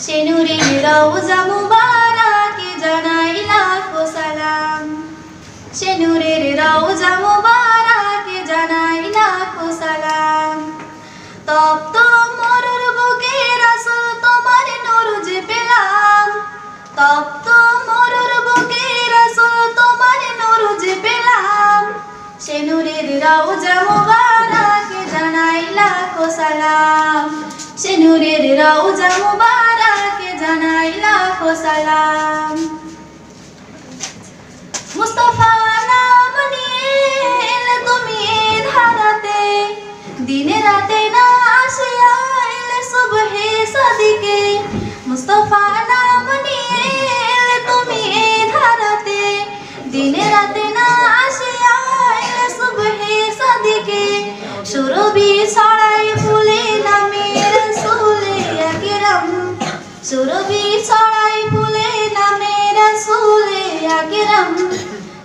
সে নূরের রওজা মুবারাকে জানাই লাখো সালাম সে নূরের রওজা মুবারাকে জানাই লাখো তপ্ত মরুর বুকে রাসূল তোমার নূর যে পেলাম তপ্ত মরুর বুকে রাসূল তোমার নূর যে পেলাম সে নূরের রওজা মুবারাকে জানাই লাখো সালাম সে নূরের রওজা মুবারাকে জানাই লাখো সালাম। মুস্তাফা নাম নিয়ে এলে তুমি এ ধারাতে দিনে রাতে না আসিয়া এলে সুবহে সাদিকে। মুস্তাফা নাম নিয়ে এলে তুমি এ ধারাতে দিনে রাতে না আসিয়া এলে সুবহে সাদিকে। সুরবি সুরবি ছড়াই ফুলে নামে রসুলে আকরাম।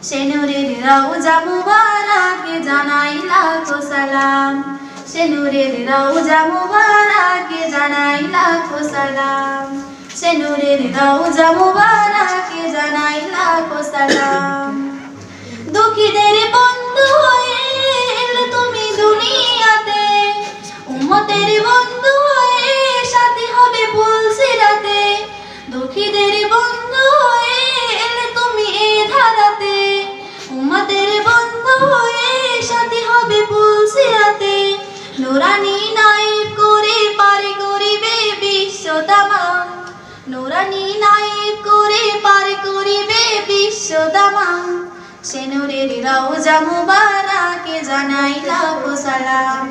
সে নূরের রওজা মুবারকে জানাই লাখো সালাম। সে নূরের রওজা মুবারকে জানাই লাখো সালাম। সে নূরের রওজা মুবারকে জানাই লাখো সালাম। দুঃখীদের বন্ধু হয়ে এলে তুমি এ ধারাতে। উম্মতের বন্ধু হয়ে সাথী হবে ফুলসিরাতে নুরানি নাইব করে পারে করিবে বিশ্ব তামাম নুরানি নাইব করে পারে করিবে বিশ্ব তামাম সে নূরের রওজা মুবারাকে জানাই লাখো সালাম।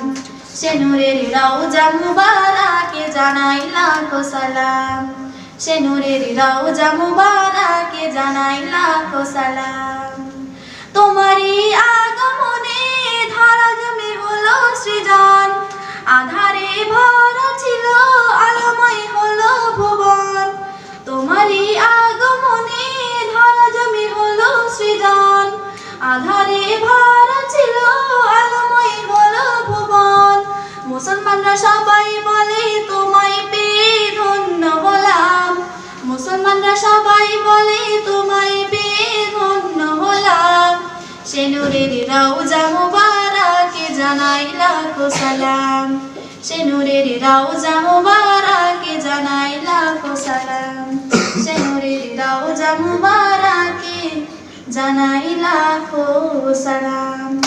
সে নূরের রওজা মুবারাকে জানাই লাখো সালাম। সে নূরের রওজা মুবারাকে জানাই লাখো সালাম। তোমারই আগমনে ধারা জমে হলো সৃজন, আধারে ভরা ছিল, আলোময় হলো ভুবন। তোমারই আগমনে ধারা জমে হলো সৃজন, আধারে ভরা ছিল, আলোময় হলো ভুবন। মুসলমানরা সবাই সে নূরের রওজা মুবারাকে জানাই লাখো সালাম সে নূরের রওজা মুবারাকে জানাই লাখো সালাম সে নূরের রওজা মুবারাকে জানাই লাখো সালাম